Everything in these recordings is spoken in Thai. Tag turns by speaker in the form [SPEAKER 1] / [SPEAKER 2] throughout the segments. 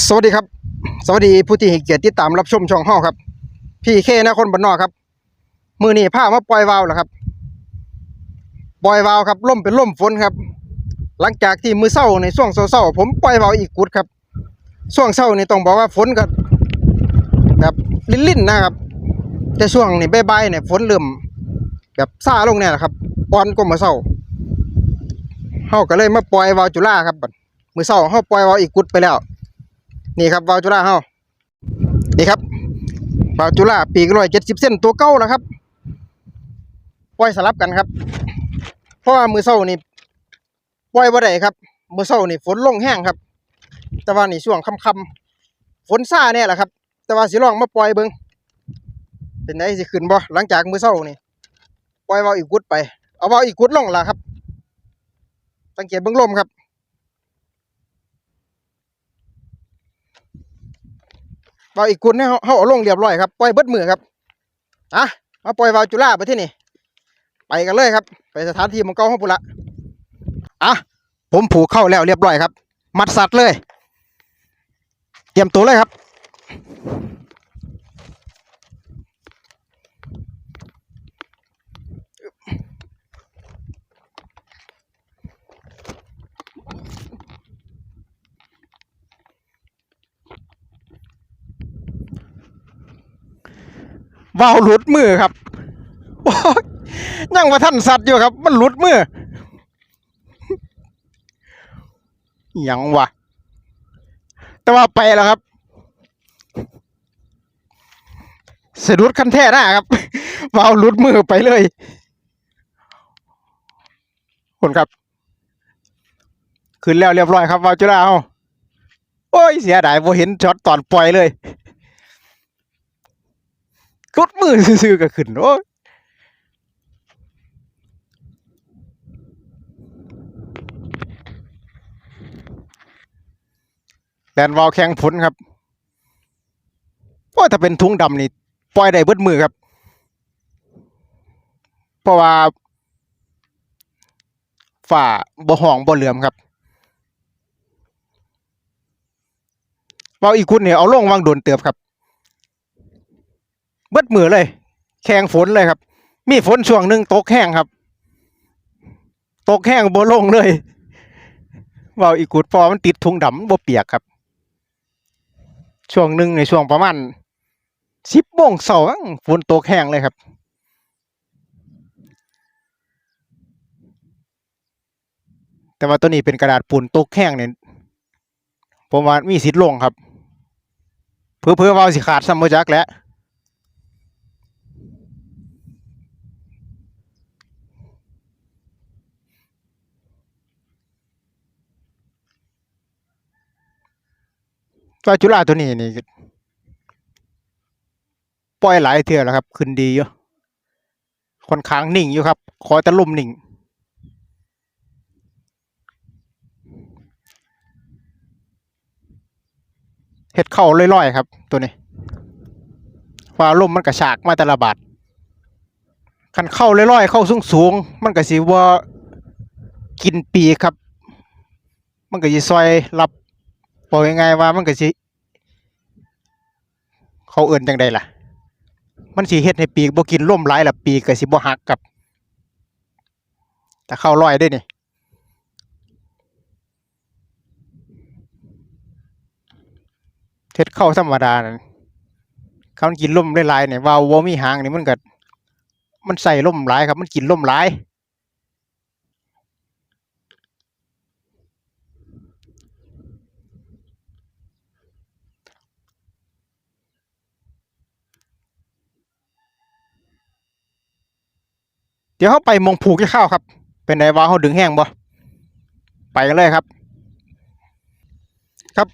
[SPEAKER 1] สวัสดีครับ สวัสดีผู้ที่ให้เกียรติติดตามรับชมช่องห้าครับ พี่เคนคนบ้านนอกครับ มือนี้พามาปล่อยวาวแล้วครับ ปล่อยวาวครับล่มเป็นล่มฝนครับ หลังจากที่มือเศร้าในช่วงเศร้าๆผมปล่อยวาวอีกกุดครับช่วงเศร้านี่ต้องบอกว่าฝนก็แบบลิ่นๆนะครับ แต่ช่วงนี้บ่ายๆเนี่ยฝนเริ่มแบบซาลงเนี่ยแหละครับปอนก็มาเศร้าเฮาก็เลยมาปล่อยวาวจุฬาครับมือเศร้าเฮาปล่อยวาวอีกกุดไปแล้ว นี่ครับวาลจุฬาเฮานี่ครับวาลจุฬาปีกร้อยเจ็ดสิบเส้นตัวเก้าแล้วครับปล่อยสลับกันครับ เพราะว่ามือเศร้านี่ปล่อยบ่ได้ครับ มือเศร้านี่ฝนลงแห้งครับ แต่ว่านี่ช่วงค่ำๆฝนซ่าเนี่ยแหละครับ แต่ว่าสิลองมาปล่อยเบิงเป็นไงสิขึ้นบ่หลังจากมือเศร้านี่ปล่อยวาอีกกุดไป เอาวาอีกกุดลงละครับสังเกตเบิ่งลมครับ วาวอีกกุนเนี่ยเขาเอาลงเรียบร้อยครับปล่อยเบิดมือครับอะมาปล่อยวาวจุฬาไปที่นี่ไปกันเลยครับ ไปสถานที่ของเก่าของปุระอะผมผูกเข้าแล้วเรียบร้อยครับ มัดสัตว์เลย เตรียมตัวเลยครับ วาหลุดมือครับยังว่าท่านสัตว์อยู่ครับ มันหลุดมือยังวะแต่ว่าไปแล้วครับสะดุดคันแท่หน้าครับวาหลุดมือไปเลยคนครับขึ้นแล้วเรียบร้อยครับวาจุฬาเอาโอ้ยเสียดายพอเห็นช็อตตอนปล่อยเลย ดมือซื่อๆก็ขึ้นโอ้ยแดนวาวแข่งผลครับโอ้ถ้าเป็นทุงดำนี่ปล่อยได้เบิดมือครับ เพราะว่าฝ่าบ่ห้องบ่เหลื่อมครับวาวอีกคุณเนี่ยเอาลงวางโดนเติบครับ เบิดมือเลย แข่งฝนเลยครับ มีฝนช่วงหนึ่งตกแห้งครับ ตกแห้งบ่ลงเลยเว่าอีกุดพอมันติดทุงดำมันบ่เปียกครับ ช่วงหนึ่งในช่วงประมาณสิบโมงเสาร์ฝนตกแห้งเลยครับแต่ว่าตัวนี้เป็นกระดาษปูนตกแห้งเนี่ยผมว่ามีสิทธิ์ลงครับ เพื่อเพื่อเว่าสิขาดซ้ำบ่จักแล้ว ว่าจุฬาตัวนี้นี่ปล่อยหลายเทื่อแล้วครับ ขึ้นดีอยู่ค่อนข้างนิ่งอยู่ครับ ขอแต่ลมนิ่งเห็ดเข้าลอยๆครับ ตัวนี้ว่าลมมันกระชากมาแต่ละบาทคันเข้าลอยๆเข้าสูงๆมันก็สิว่ากินปีครับ มันก็สิซอยรับ บอกยังไงว่ามันก็สิเขาเอื่นจังใดล่ะ มันสิเฮ็ดให้ปีกบ่กินล่มหลายล่ะปีกก็สิบ่หักกับแต่เข้าร้อยได้นี่เฮ็ดเข้าธรรมดานั่นเขากินล่มหลายเนี่ยว่าบ่มีหางนี่มันก็มันใส่ล่มหลายครับ มันกินล่มหลาย ดี๋ยวเขาไปมงผูกที่ข้าวครับ เป็นไงว่าเขาดึงแห้งบ่ไปกันเลยครับ ครับ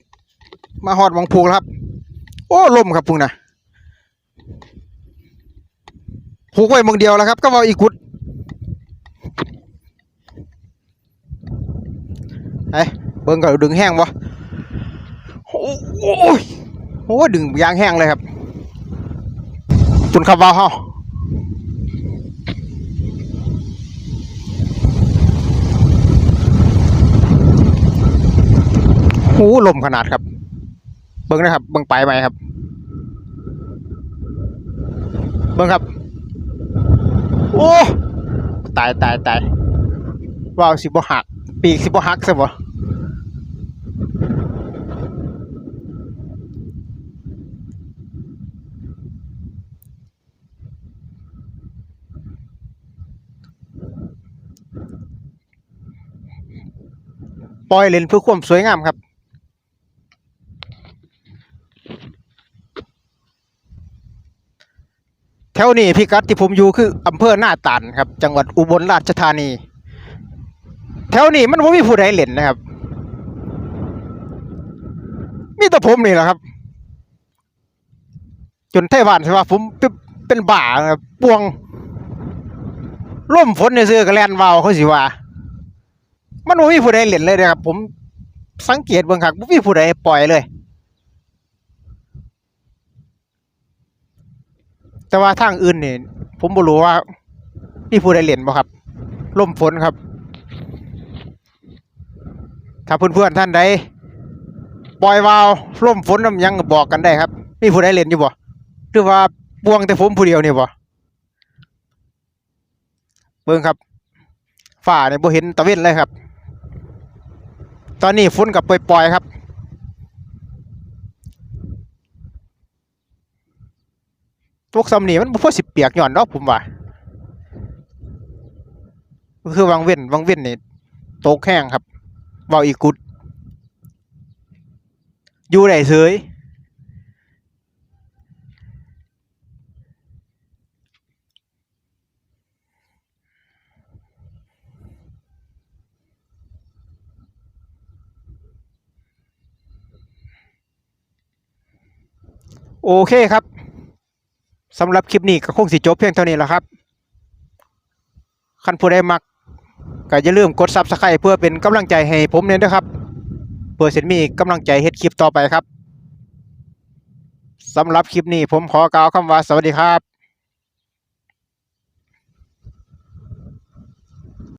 [SPEAKER 1] มาหอดมงผูกครับ โอ้ลมครับพุ่งนะผูกไว้มงเดียวแล้วครับ ก็ว่าอีกุดไอ้เบิ่งก็ดึงแห้งบ่โอ้ยโอ้ยดึงยางแห้งเลยครับคุณครับว่าเฮา โอ้ลมขนาดครับ เบิ้งนะครับ เบิ้งไปไหมครับ เบิ้งครับ โอ้ตายตายตายว่าวสิบหัก ปีกสิบหักซะบ่ปล่อยเล่นเพื่อความสวยงามครับ แถวนี้พิกัดที่ผมอยู่คืออำเภอหน้าตาลครับ จังหวัดอุบลราชธานี แถวนี้มันบ่มีผู้ใดเล่นนะครับ มีแต่ผมนี่แหละครับ จนไต้หวันใช่ว่าผมเป็นเป็นบ้าครับปวงร่มฝนในเสื้อกระแลนวาวเขาสิว่า มันบ่มีผู้ใดเล่นเลยนะครับ ผมสังเกตเบิ่งครับบ่มีผู้ใดปล่อยเลย แต่ว่าทางอื่นเนี่ยผมบ่รู้ว่ามีผู้ใดเล่นบ่ครับล่มฝนครับ ถ้าเพื่อนๆท่านใดปล่อยวาวล่มฝนน้ำยังบอกกันได้ครับ มีผู้ใดเล่นอยู่บ่หรือว่าปวงแต่ผมผู้เดียวนี่บ่เบิ่งครับฝ้าเนี่ยบ่เห็นตะเวนเลยครับ ตอนนี้ฝนกับปล่อยๆครับ พวกซ้ำนี่มันบ่พอสิเปียกหย่อนดอกผมว่าคือวังเว้นวังเว้นนี่ตกแห้งครับเว้าอีกุด อยู่ได้เฉยโอเคครับ สำหรับคลิปนี้ก็คงสิจบเพียงเท่านี้แหละครับคันผู้ใดมักก็อย่าลืมกดซับสไครต์เพื่อเป็นกำลังใจให้ผมเนี่ยนะครับเพื่อสิมีกำลังใจเฮ็ดคลิปต่อไปครับสำหรับคลิปนี้ผมขอกล่าวคำว่าสวัสดีครับ